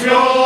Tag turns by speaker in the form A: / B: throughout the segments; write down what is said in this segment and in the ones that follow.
A: 주시오.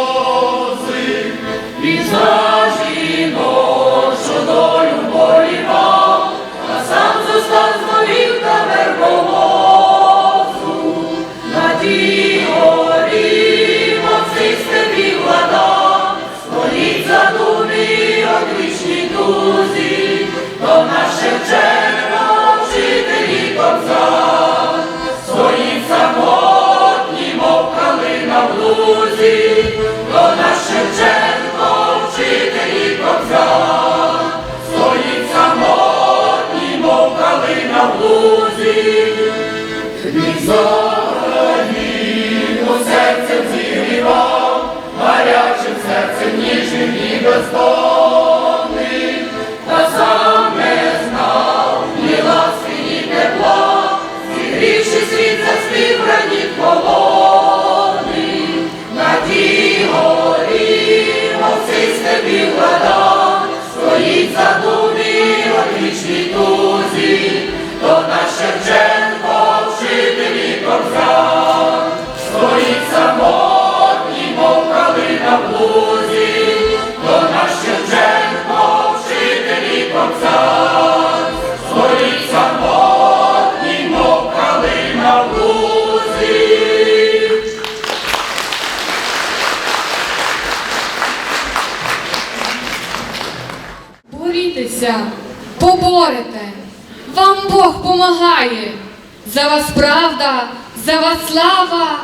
A: За вас правда, за вас слава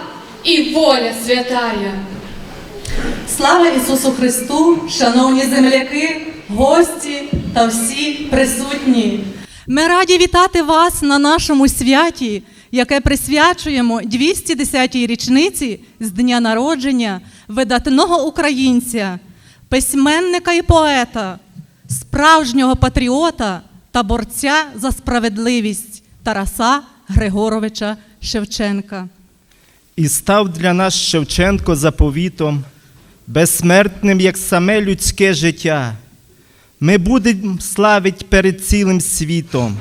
A: і воля святая.
B: Слава Ісусу Христу, шановні земляки, гості та всі присутні. Ми раді вітати вас на нашому святі, яке присвячуємо 210-й річниці з дня народження видатного українця, письменника і поета, справжнього патріота та борця за справедливість Тараса Григоровича Шевченка.
C: І став для нас Шевченко заповітом, безсмертним, як саме людське життя. Ми будемо славить перед цілим світом.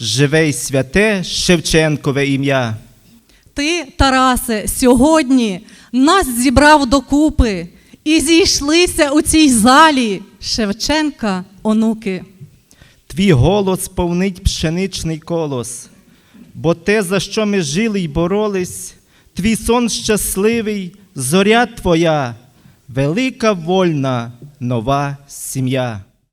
C: Живе й святе Шевченкове ім'я.
B: Ти, Тарасе, сьогодні нас зібрав докупи і зійшлися у цій залі Шевченка, онуки.
C: Твій голос повнить пшеничний колос, бо те, за що ми жили й боролись, твій сон щасливий, зоря твоя, велика вольна нова сім'я.